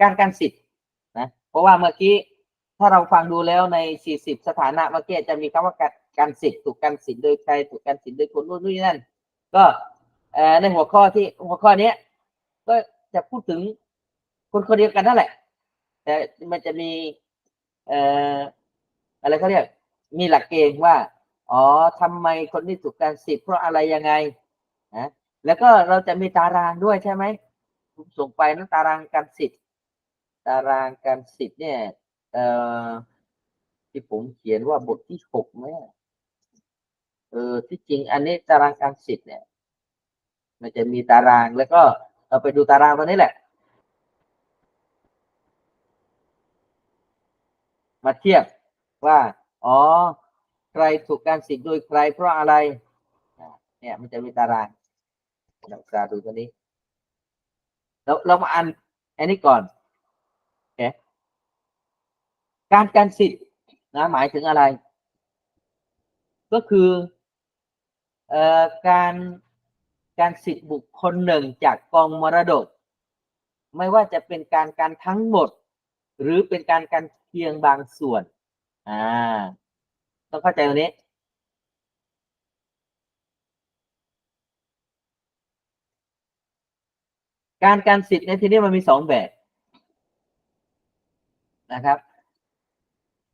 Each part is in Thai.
การการสิทธิ์นะเพราะว่าเมื่อกี้ถ้าเราฟังดูแล้วใน 40 สถานะเมื่อกี้จะมีคำว่าการการสิทธิ์ถูกการสิทธิ์โดยใครถูกการสิทธิ์โดยคนนู้นนี่นั่น ก็ในหัวข้อที่หัวข้อเนี้ยก็จะพูดถึงคนคนเดียวกันนั่นแหละ แต่มันจะมีเอ่ออะไรเขาเรียกมีหลักเกณฑ์ว่า อ๋อทำไมคนที่ถูกการสิทธิ์เพราะอะไรยังไงนะแล้วก็เราจะมีตารางด้วยใช่ไหมผมส่งไปนะตารางการสิทธิ์ ตารางการสิทธิ์เนี่ยเอ่อที่ผมเขียนว่าบทที่หกไหมอะเออที่จริงอันนี้ตารางการสิทธิ์เนี่ย มันจะมีตารางแล้วก็เราไปดูตารางตัวนี้แหละ มาเทียบว่า อ๋อ ใครถูกการสิทธิ์โดยใครเพราะอะไร เนี่ยมันจะมีตารางเราดูตัวนี้ เราเรามาอ่านอันนี้ก่อนโอเค การการสิทธิ์นะหมายถึงอะไร ก็คือเอ่อการการสิทธิ์บุคคลหนึ่งจากกองมรดก ไม่ว่าจะเป็นการการทั้งหมด หรือเป็นการการเพียงบางส่วนอ่าต้องเข้าใจตรงนี้การการสิทธิ์ในที่นี้มันมีสองแบบนะครับ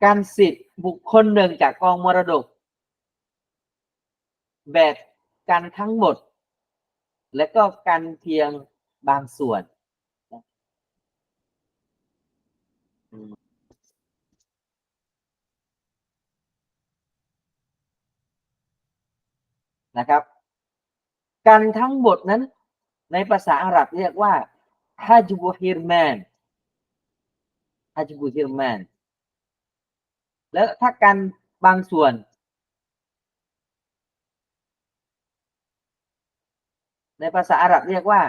การสิทธิ์บุคคลหนึ่งจากกองมรดก แบบการทั้งหมด และก็การเพียงบางส่วน นะครับการทั้งหมดนั้น ในภาษาอาหรับเรียกว่าฮัจบุฮิรแมนฮัจบุฮิรแมน แล้วถ้าการบางส่วนในภาษาอาหรับเรียกว่า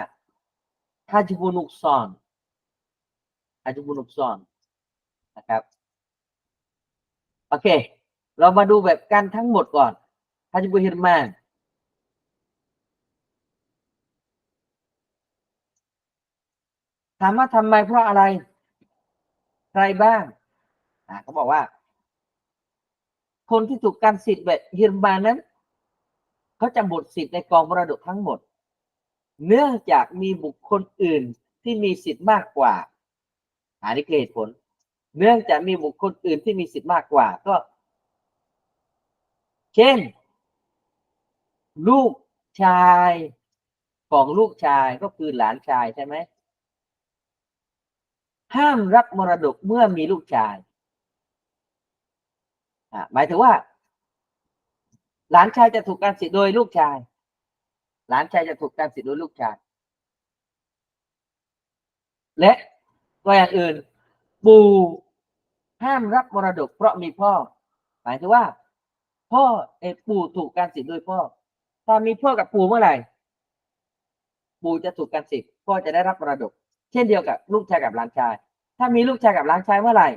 ฮัจบุนุกซอนฮัจบุนุกซอนนะครับ โอเค เรามาดูแบบกันทั้งหมดก่อนฮัจบุฮิรแมนถามว่าทำไมเพราะอะไร ใครบ้างอ่าเขาบอกว่า คนที่ถูกการสิทธิ์แบบฮิรมานนั้นเขาจะหมดสิทธิ์ในกองมรดกทั้งหมด เนื่องจากมีบุคคลอื่นที่มีสิทธิ์มากกว่าอันนี้คือเหตุผล เนื่องจากมีบุคคลอื่นที่มีสิทธิ์มากกว่า ก็ เช่น ลูกชายของลูกชายก็คือหลานชายใช่ไหมห้ามรับมรดกเมื่อมีลูกชาย หมายถึงว่า หลานชายจะถูกการสิทธิ์โดยลูกชาย หลานชายจะถูกการสิทธิ์โดยลูกชาย และตัวอย่างอื่น ปู่ห้ามรับมรดก เพราะมีพ่อ หมายถึงว่า พ่อเออปู่ถูกการสิทธิ์โดยพ่อถ้ามีพ่อกับปู่เมื่อไหร่ปู่จะถูกการสิทธิ์พ่อจะได้รับมรดก เช่นเดียวกับลูกชายกับหลานชาย ถ้ามีลูกชายกับหลานชายเมื่อไหร่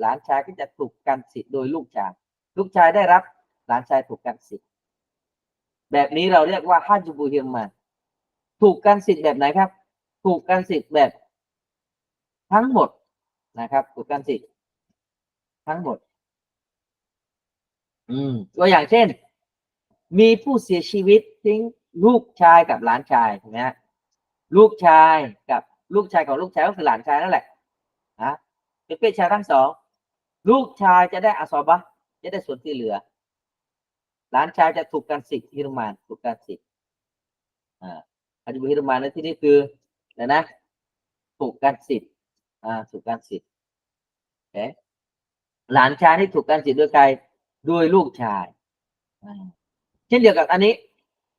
หลานชายก็จะถูกกันสิทธิ์โดยลูกชาย ลูกชายได้รับ หลานชายถูกกันสิทธิ์แบบนี้เราเรียกว่าฮัจบูเฮิรมันถูกกันสิทธิ์แบบไหนครับ ถูกกันสิทธิ์แบบทั้งหมดนะครับถูกกันสิทธิ์ทั้งหมด อืมตัวอย่างเช่น มีผู้เสียชีวิตทิ้งลูกชายกับหลานชายถูกไหมฮะลูกชายกับลูกชายของลูกชายก็คือหลานชายนั่นแหละนะเป็นเพศชายทั้งสอง ลูกชายจะได้อาซอบะจะได้ส่วนที่เหลือ หลานชายจะถูกการสิทธิ์ฮิรมานถูกการสิทธิ์อ่าอันนี้ฮิรมานในที่นี้คืออะไรนะถูกการสิทธิ์อ่าถูกการสิทธิ์โอเคหลานชายที่ถูกการสิทธิ์ด้วยใครด้วยลูกชายเช่นเดียวกับอันนี้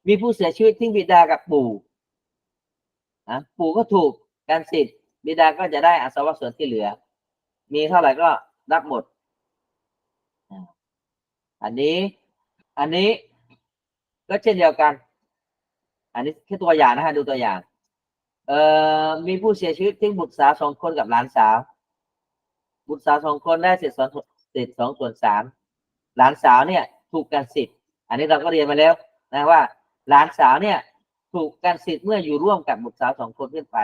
มีผู้เสียชีวิตทิ้งบิดากับปู่อะปู่ก็ถูกการสิทธิ์บิดาก็จะได้อาสวะส่วนที่เหลือ มีเท่าไหร่ก็ รับหมด อันนี้ อันนี้ก็เช่นเดียวกัน อันนี้แค่ตัวอย่างนะฮะดูตัวอย่าง เอ่อมีผู้เสียชีวิตทิ้งบุตรสาวสองคนกับหลานสาว บุตรสาวสองคนได้เศษสองเศษสองส่วนสามหลานสาวเนี่ยถูกการสิทธิ์อันนี้เราก็เรียนมาแล้วนะว่า หลานสาวเนี่ย ถูกการสิทธิ์เมื่ออยู่ร่วมกับบุตรสาวสองคนขึ้นไป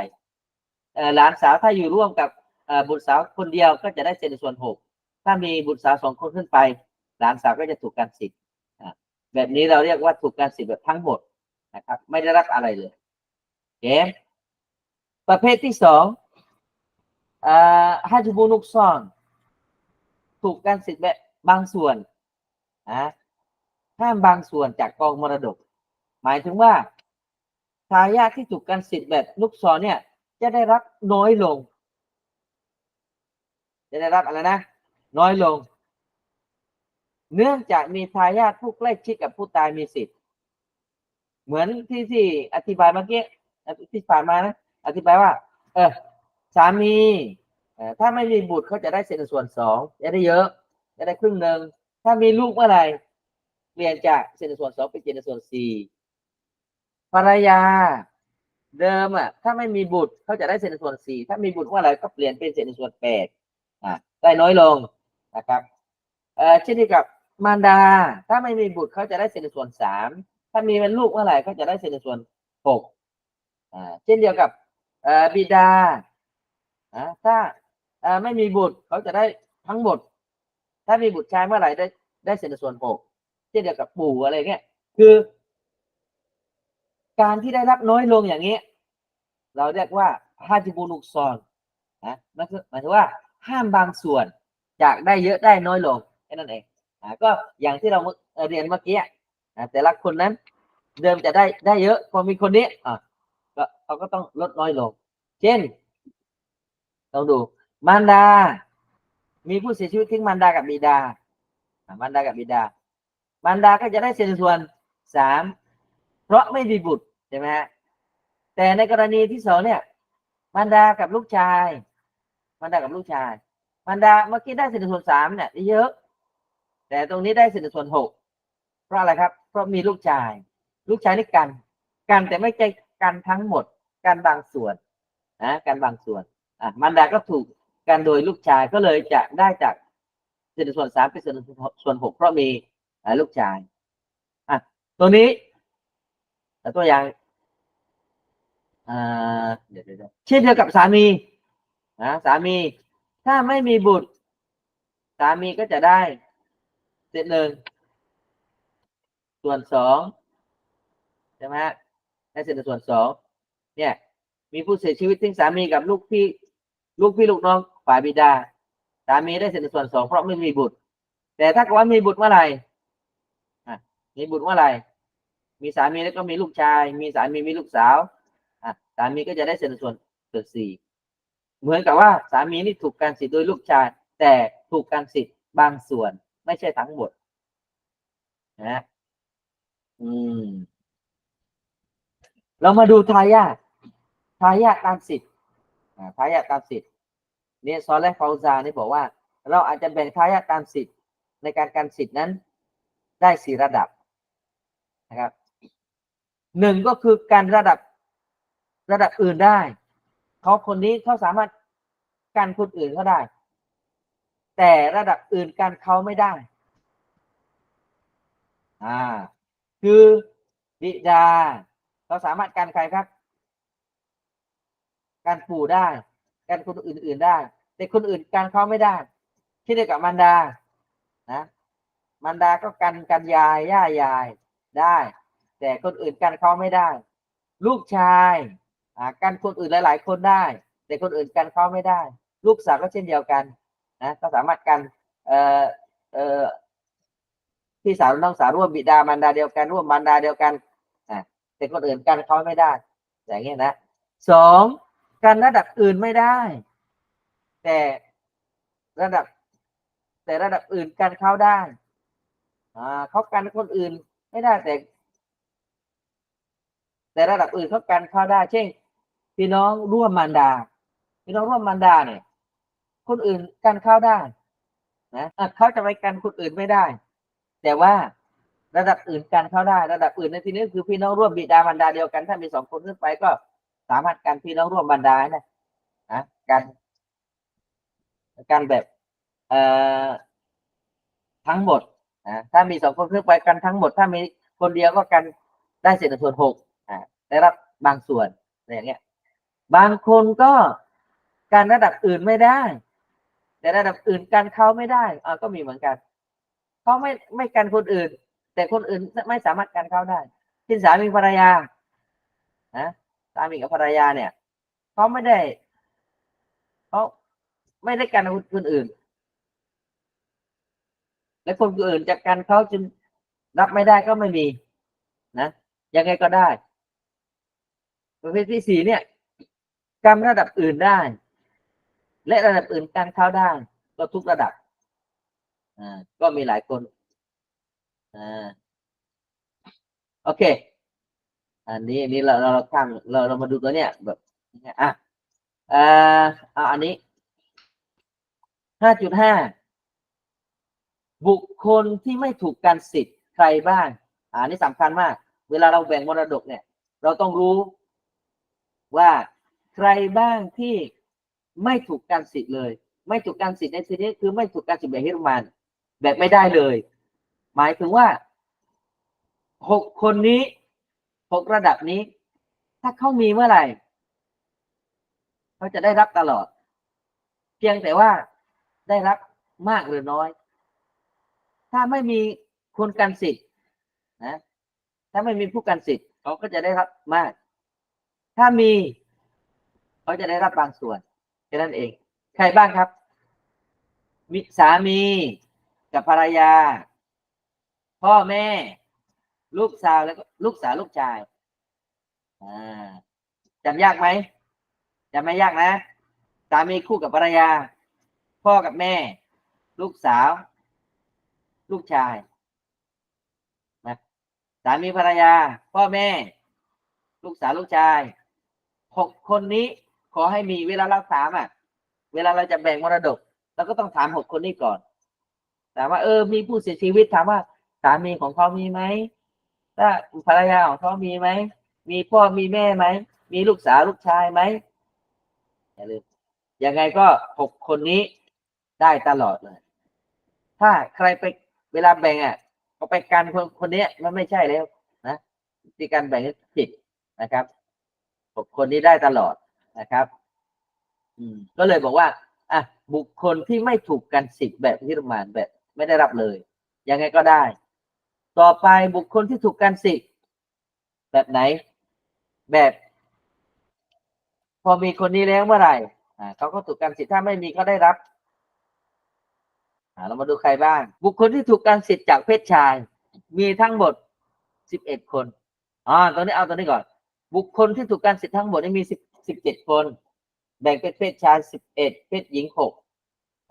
เอ่อหลานสาวถ้าอยู่ร่วมกับ บุตรสาวคนเดียวก็จะได้เศษส่วนหกถ้ามีบุตรสาวสองคนขึ้นไป หลานสาวก็จะถูกการสิทธิ์แบบนี้เราเรียกว่าถูกการสิทธิ์แบบทั้งหมดนะครับ ไม่ได้รับอะไรเลยโอเคประเภทที่สองอ่าฮัจบุนุกซอน ถูกการสิทธิ์แบบบางส่วนนะห้ามบางส่วนจากกองมรดก หมายถึงว่าทายาทที่ถูกการสิทธิ์แบบลูกศรเนี่ย จะได้รับน้อยลง จะได้รับอะไรนะ น้อยลง เนื่องจากมีทายาทผู้ใกล้ชิดกับผู้ตายมีสิทธิ์ เหมือนที่ที่อธิบายเมื่อกี้ที่ผ่านมานะอธิบายว่า เออสามีถ้าไม่มีบุตรเขาจะได้เศษส่วนสองจะได้เยอะ จะได้ครึ่งหนึ่งถ้ามีลูกเมื่อไหร่เปลี่ยนจากเศษส่วนสองเป็นเศษส่วนสี่ภรรยาเดิมอะถ้าไม่มีบุตรเขาจะได้เศษส่วนสี่ถ้ามีบุตรเมื่อไหร่ก็เปลี่ยนเป็นเศษส่วนแปด ได้น้อยลงนะครับเช่นเดียวกับมารดา ถ้าไม่มีบุตรเขาจะได้เศษส่วนสามถ้ามีเป็นลูกเมื่อไหร่ก็จะได้เศษส่วนหกเช่นเดียวกับบิดาถ้าไม่มีบุตรเขาจะได้ทั้งหมด ถ้ามีบุตรชายเมื่อไหร่ได้ได้เศษส่วนหกเช่นเดียวกับปู่อะไรเงี้ยคือ การที่ได้รับน้อยลงอย่างนี้ เราเรียกว่าฮาจิบุนุกซอนนะนั่นคือหมายถึงว่า ห้ามบางส่วนจากได้เยอะได้น้อยลงแค่นั้นเองก็อย่างที่เราเรียนเมื่อกี้แต่ละคนนั้นเดิมจะได้ได้เยอะพอมีคนนี้อ่าก็เขาก็ต้องลดน้อยลง เช่นลองดูมารดา มีผู้เสียชีวิตทิ้งมารดากับบิดาอ่ามารดากับบิดามารดาก็จะได้เศษส่วนสามเพราะไม่มีบุตรใช่ไหมฮะแต่ในกรณีที่สองเนี่ยมารดากับลูกชาย มารดากับลูกชาย มารดาเมื่อกี้ได้เศษส่วนสามเนี่ยได้เยอะ แต่ตรงนี้ได้เศษส่วนหกเพราะอะไรครับ เพราะมีลูกชาย ลูกชายนี่กัน กันแต่ไม่ใช่กันทั้งหมด กันบางส่วนนะกันบางส่วนอะมารดาก็ถูกกันโดยลูกชายก็เลยจะได้จากเศษส่วนสามเป็นเศษส่วนหกเพราะมีลูกชายอะตัวนี้แต่ตัวอย่างอ่าเดี๋ยวเดี๋ยวเดี๋ยวเช่นเดียวกับสามี นะสามีถ้าไม่มีบุตร สามีก็จะได้เศษหนึ่งส่วนสองใช่ไหมฮะได้เศษหนึ่งส่วนสองเนี่ยมีผู้เสียชีวิตทิ้งสามีกับลูกพี่ลูกพี่ลูกน้องฝ่ายบิดา สามีได้เศษหนึ่งส่วนสองเพราะไม่มีบุตร แต่ถ้าเกิดว่ามีบุตรเมื่อไหร่มีบุตรเมื่อไหร่มีสามีแล้วก็มีลูกชาย มีสามีมีลูกสาวอะสามีก็จะได้เศษส่วนส่วนสี่ เหมือนกับว่าสามีนี่ถูกการสิทธิ์โดยลูกชาย แต่ถูกการสิทธิ์บางส่วน ไม่ใช่ทั้งหมดนะอืม เรามาดูทายาททายาทตามสิทธิ์ทายาทตามสิทธิ์เนี่ยซอลและฟาวซานี่บอกว่า เราอาจจะแบ่งทายาทตามสิทธิ์ในการการสิทธิ์นั้น ได้สี่ระดับนะครับหนึ่งก็คือการระดับระดับอื่นได้ เขาคนนี้เขาสามารถกันคนอื่นก็ได้ แต่ระดับอื่นกันเขาไม่ได้ อ่า คือบิดาเขาสามารถกันใครครับ การปู่ได้กันคนอื่น ๆได้ แต่คนอื่นกันเขาไม่ได้เช่นเดียวกับมารดา นะมารดาก็กันกันยายย่ายายได้ แต่คนอื่นกันเขาไม่ได้ ลูกชาย กันคนอื่นหลาย ๆ คนได้ แต่คนอื่นกันเขาไม่ได้ ลูกสาวก็เช่นเดียวกันนะก็สามารถกันเอ่อเอ่อพี่สาวน้องสาวร่วมบิดามารดาเดียวกัน ร่วมมารดาเดียวกันอ่าแต่คนอื่นกันเขาไม่ได้ อย่างเงี้ยนะสองกันระดับอื่นไม่ได้ แต่ระดับ แต่ระดับอื่นกันเขาได้อ่าเขากันคนอื่นไม่ได้แต่ แต่ระดับอื่นเขากันเขาได้ เช่น พี่น้องร่วมมารดา พี่น้องร่วมมารดาเนี่ย คนอื่นกันเข้าได้นะะเขาจะไปกันคนอื่นไม่ได้ แต่ว่าระดับอื่นกันเข้าได้ ระดับอื่นในที่นี้คือพี่น้องร่วมบิดามารดาเดียวกัน ถ้ามีสองคนขึ้นไปก็สามารถกันพี่น้องร่วมมารดาได้นะนะกันกันแบบเอ่อทั้งหมดนะถ้ามีสองคนขึ้นไปกันทั้งหมด ถ้ามีคนเดียวก็กันได้เศษส่วนหกอ่าได้รับบางส่วนอะไรอย่างเงี้ย บางคนก็การระดับอื่นไม่ได้ แต่ระดับอื่นกันเขาไม่ได้อ่าก็มีเหมือนกันเขาไม่ไม่กันคนอื่น แต่คนอื่นไม่สามารถกันเขาได้เช่สามีภรรยานะสามีกับภรรยาเนี่ยเขาไม่ได้เขาไม่ได้กันคนอื่น และคนอื่นจะกันเขาจนรับไม่ได้ก็ไม่มีนะยังไงก็ได้ประเภทที่สี่เนี่ย กรรมระดับอื่นได้ และระดับอื่นกันเข้าได้ ก็ทุกระดับอ่าก็มีหลายคนอ่าโอเค อันนี้อันนี้เราเราเราข้ามเราเรามาดูตัวเนี้ยแบบอะเอ่อเอาอันนี้ห้าจุดห้าบุคคลที่ไม่ถูกการสิทธิ์ใครบ้างอันนี้สำคัญมาก เวลาเราแบ่งมรดกเนี่ย เราต้องรู้ว่า ใครบ้างที่ไม่ถูกการสิทธิ์เลย ไม่ถูกการสิทธิ์ในที่นี้คือไม่ถูกการสิทธิ์แบบฮิรมานแบบไม่ได้เลย หมายถึงว่าหกคนนี้หกระดับนี้ ถ้าเขามีเมื่อไหร่เขาจะได้รับตลอด เพียงแต่ว่าได้รับมากหรือน้อย ถ้าไม่มีคนกันสิทธิ์นะถ้าไม่มีผู้กันสิทธิ์เขาก็จะได้รับมาก ถ้ามี เขาจะได้รับบางส่วนแค่นั้นเอง ใครบ้างครับมีสามีกับภรรยา พ่อแม่ ลูกสาวแล้วก็ลูกสาวลูกชายอ่าจำยากไหมจำไม่ยากนะสามีคู่กับภรรยา พ่อกับแม่ ลูกสาว ลูกชายสามีภรรยา พ่อแม่ ลูกสาวลูกชายหกคนนี้ ขอให้มีเวลาเราถามอะ เวลาเราจะแบ่งมรดกเราก็ต้องถามหกคนนี้ก่อนถามว่าเออ มีผู้เสียชีวิตถามว่าสามีของเขามีไหมถ้าภรรยาของเขามีไหมมีพ่อมีแม่ไหมมีลูกสาวลูกชายไหมอย่าลืมยังไงก็หกคนนี้ได้ตลอดเลย ถ้าใครไปเวลาแบ่งอะเอไปกันคนคนนี้มันไม่ใช่แล้วนะวิธีการแบ่งผิดนะครับหกคนนี้ได้ตลอด นะครับ อืม ก็เลยบอกว่า อะ บุคคลที่ไม่ถูกกันสิทธิ์แบบที่รมานแบบ ไม่ได้รับเลย ยังไงก็ได้ ต่อไปบุคคลที่ถูกกันสิทธิ์แบบไหน แบบ พอมีคนนี้แล้วเมื่อไหร่ อ่าเขาก็ถูกกันสิทธิ์ถ้าไม่มีก็ได้รับ อ่า เรามาดูใครบ้าง บุคคลที่ถูกการสิทธิ์จากเพศชาย มีทั้งหมดสิบเอ็ดคนอ่าตอนนี้เอาตัวนี้ก่อน บุคคลที่ถูกการสิทธิ์ทั้งหมดนี่มีสิบ สิบเจ็ดคน แบ่งเป็นเพศชายสิบเอ็ดเพศหญิงหก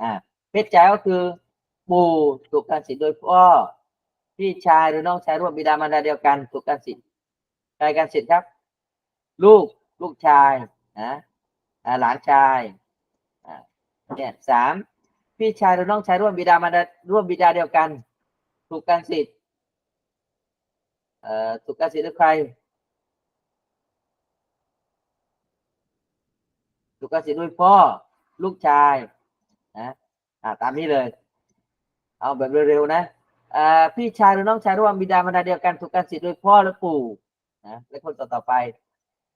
อ่าเพศชายก็คือปู่ถูกการสิทธิ์โดยพ่อพี่ชายหรือน้องชายร่วมบิดามารดาเดียวกันถูกการสิทธิ์ใครการสิทธิ์ครับ ลูกลูกชายนะอ่าหลานชายอ่าเนี่ยสามพี่ชายหรือน้องชายร่วมบิดามารดาร่วมบิดาเดียวกัน ถูกการสิทธิ์เอ่อถูกการสิทธิ์ด้วยใคร ถูกการสิทธิ์ด้วยพ่อลูกชายนะอ่าตามนี้เลย เอาแบบเร็วๆนะอ่าพี่ชายหรือน้องชายร่วมบิดามารดาเดียวกันถูกการสิทธิ์โดยพ่อและปู่นะและคนต่อๆไป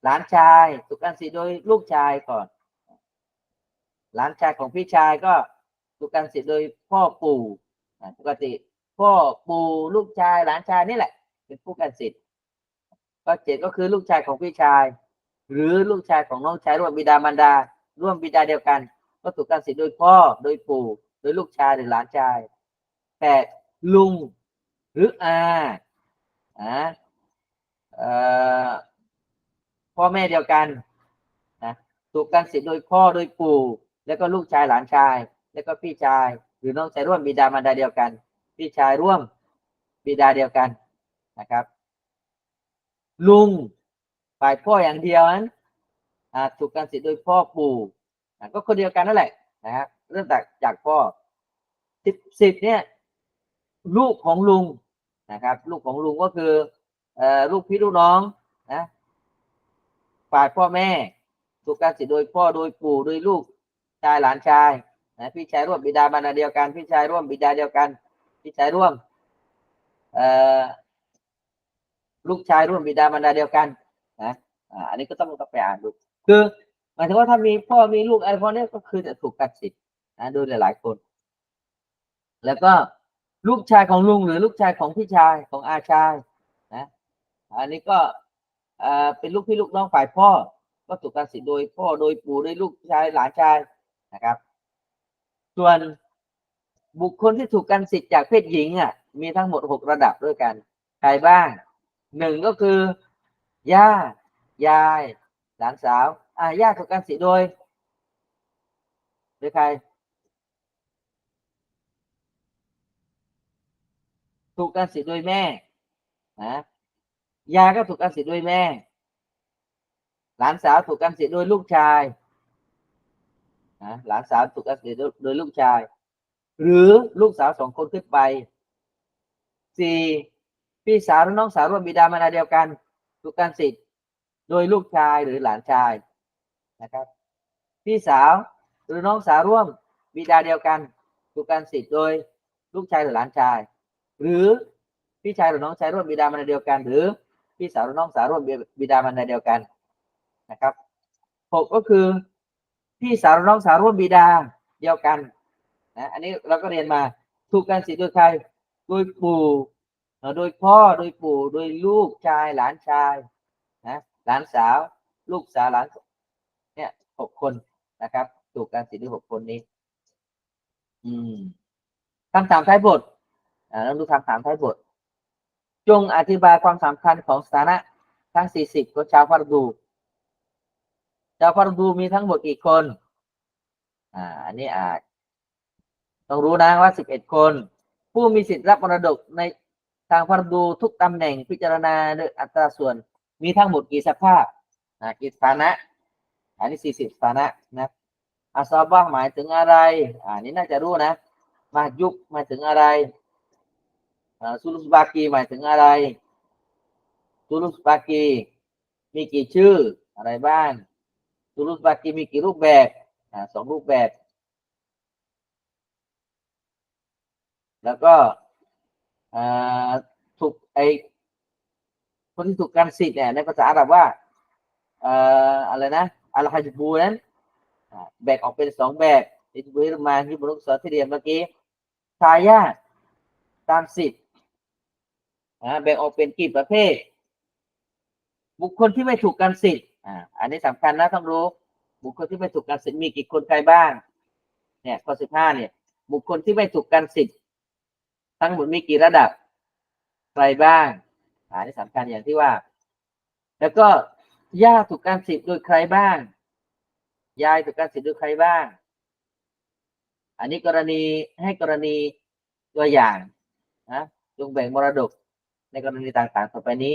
หลานชายถูกการสิทธิ์โดยลูกชายก่อน หลานชายของพี่ชายก็ถูกการสิทธิ์โดยพ่อปู่ปกติพ่อปู่ลูกชายหลานชายนี่แหละ เป็นผู้การสิทธิ์ก็เจ็ดก็คือลูกชายของพี่ชาย หรือลูกชายของน้องชายร่วมบิดามารดา ร่วมบิดาเดียวกัน ก็ถูกการสิทธิ์โดยพ่อโดยปู่ โดยลูกชายหรือหลานชายแปดลุงหรืออาอ่าอ่อพ่อแม่เดียวกันนะถูกการสิทธิ์โดยพ่อโดยปู่ แล้วก็ลูกชายหลานชาย แล้วก็พี่ชาย หรือน้องชายร่วมบิดามารดาเดียวกัน พี่ชายร่วมบิดาเดียวกันนะครับ ลุง ฝ่ายพ่ออย่างเดียวนั้นถูกการสิทธิ์โดยพ่อปู่ก็คนเดียวกันนั่นแหละนะครับเริ่มจากจากพ่อสิบสิบเนี่ยลูกของลุงนะครับ ลูกของลุงก็คืออลูกพี่ลูกน้องนะฝ่ายพ่อแม่ถูกการสิทธิ์โดยพ่อโดยปู่โดยลูกชายหลานชายนะพี่ชายร่วมบิดามารดาเดียวกัน พี่ชายร่วมบิดาเดียวกัน พี่ชายร่วมลูกชายร่วมบิดามารดาเดียวกัน นะอันนี้ก็ต้องต้องไปอ่านดู คือหมายถึงว่าถ้ามีพ่อมีลูกอะไรพวกนี้ก็คือจะถูกตัดสิทธิ์นะโดยหลายๆคน แล้วก็ลูกชายของลุงหรือลูกชายของพี่ชายของอาชายนะอันนี้ก็เอ่อเป็นลูกพี่ลูกน้องฝ่ายพ่อ ก็ถูกตัดสิทธิ์โดยพ่อโดยปู่โดยลูกชายหลานชายนะครับ ส่วนบุคคลที่ถูกกันสิทธิ์จากเพศหญิงอะมีทั้งหมดหกระดับด้วยกันใครบ้างหนึ่งก็คือ ย่า ยาย หลานสาว อ่าย่าถูกกันสิโดยโดยใคร ถูกกันสิโดยแม่นะยาก็ถูกกันสิโดยแม่ หลานสาวถูกกันสิโดยลูกชายนะหลานสาวถูกกันสิโดยโดยลูกชาย หรือลูกสาวสองคนขึ้นไปสี่พี่สาวหรือน้องสาวร่วมบิดามารดาเดียวกัน ถูกกันสิทธิ์ โดยลูกชายหรือหลานชายนะครับ พี่สาวหรือน้องสาวร่วมบิดาเดียวกันถูกกันสิทธิ์โดยลูกชายหรือหลานชาย หรือพี่ชายหรือน้องชายร่วมบิดามารดาเดียวกัน หรือพี่สาวหรือน้องสาวร่วมบิดามารดาเดียวกันนะครับหกก็คือพี่สาวหรือน้องสาวร่วมบิดาเดียวกันนะอันนี้เราก็เรียนมาถูกกันสิทธิ์โดยใครโดยปู่ โดยพ่อโดยปู่โดยลูกชายหลานชายนะหลานสาว ลูกสาวหลานเนี่ยหกคนนะครับ ถูกกันสิทธิ์ด้วยหกคนนี้ อืมคำถามท้ายบทอ่าเราดูคำถามท้ายบท จงอธิบายความสำคัญของสถานะทั้ง40ของชาวฟารดูชาวฟารดูมีทั้งหมดกี่คน อ่า อันนี้อาจต้องรู้นะว่า11คน ผู้มีสิทธิ์รับมรดกใน ทางฟารดูทุกตำแหน่งพิจารณาด้วยอัตราส่วน มีทั้งหมดกี่สภาพอ่ากี่สถานะ อันนี้40สถานะนะอาซาบะห์หมายถึงอะไรอ่าอันนี้น่าจะรู้นะ มายุกหมายถึงอะไรซูลุสบากีหมายถึงอะไรซูลุสบากีมีกี่ชื่ออะไรบ้างซูลุสบากีมีกี่รูปแบบอ่าสองรูปแบบ แล้วก็อ่า ถูกไอคนที่ถูกการสิทธิ์เนี่ยในภาษาอาหรับว่าเอ่ออะไรนะอัลฮัจบูนั้นแบ่งออกเป็นสองแบบที่บุรมาที่บรุษสอนที่เรียนเมื่อกี้ทายาทตามสิทธิ์แบ่งออกเป็นกี่ประเภท บุคคลที่ไม่ถูกกันสิทธิ์อ่าอันนี้สำคัญนะต้องรู้ บุคคลที่ไม่ถูกกันสิทธิ์มีกี่คนใครบ้างเนี่ยข้อสิบห้าเนี่ย บุคคลที่ไม่ถูกกันสิทธิ์ทั้งหมดมีกี่ระดับ ใครบ้างอันนี้สำคัญอย่างที่ว่า แล้วก็ย่าถูกการสิทธิ์โดยใครบ้าง ยายถูกการสิทธิ์โดยใครบ้าง อันนี้กรณีให้กรณีตัวอย่างนะจงแบ่งมรดกในกรณีต่างๆ ต่อไปนี้